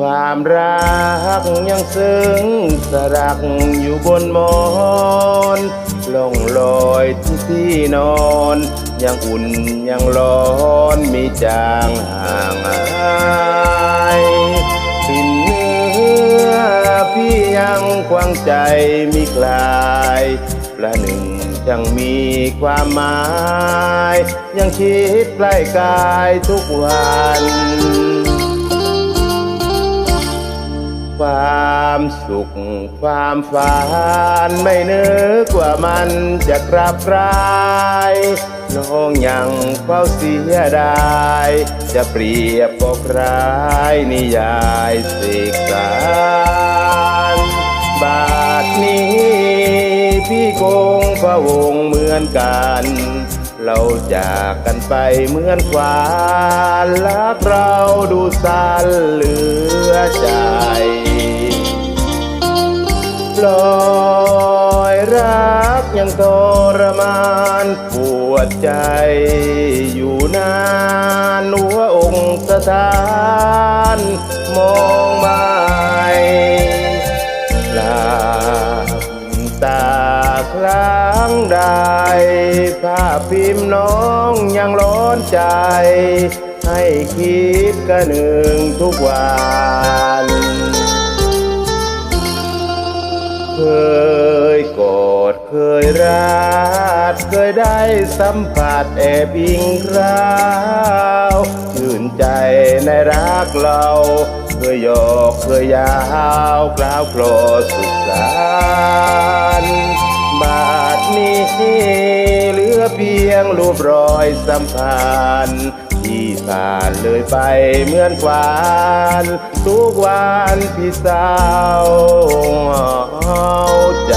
ความรักยังซึ้งสรักอยู่บนหมอนล่องลอยที่ที่นอน ยังอุ่นยังร้อนมีจางห่างหายกลิ่นเนื้อพี่ยังควางใจมีคลายประหนึ่งยังมีความหมาย ยังคิดใกล้กายทุกวัน ความสุข ความฝันไม่นึกว่ามันจะกลับกลายน้องยังเฝ้าเสียดาย จะเปรียบบอกร้ายนิยายเสกสารบาทนี้ พี่คงพะวงเหมือนกัน เราจากกันไปเหมือนควานรักเราดูสั้นเหลือใจ ลอยรักยังทรมานปวดใจอยู่นานหัวองค์สถานมองไม่หลับตาครั้งใดภาพพิมพ์น้องยังร้อนใจ ให้คิดกะหนึ่งทุกวัน เคยกอดเคยรักเคยได้สัมผัสแอบอิงราวชื่นใจในรักเรา เคยหยอกเคยยาวกล่าวโคลอสุขสารบาทนี้เหลือเพียงรูปรอยสัมพันธ์ ผ่านเลยไปเหมือนควานทุกวันพี่สาวใจ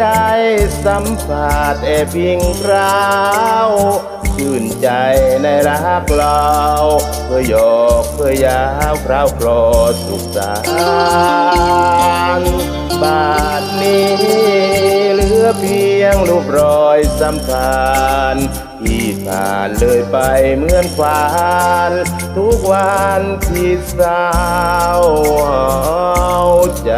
ได้สัมผัสแอบพิงคราวชื่นใจในรักเราเคยหยอกเคยยาวคราวคลอสุขสารบาทนี้เหลือเพียงรูปรอยสัมพันธ์ที่ผ่านเลยไปเหมือนควานทุกวันที่เศร้าใจ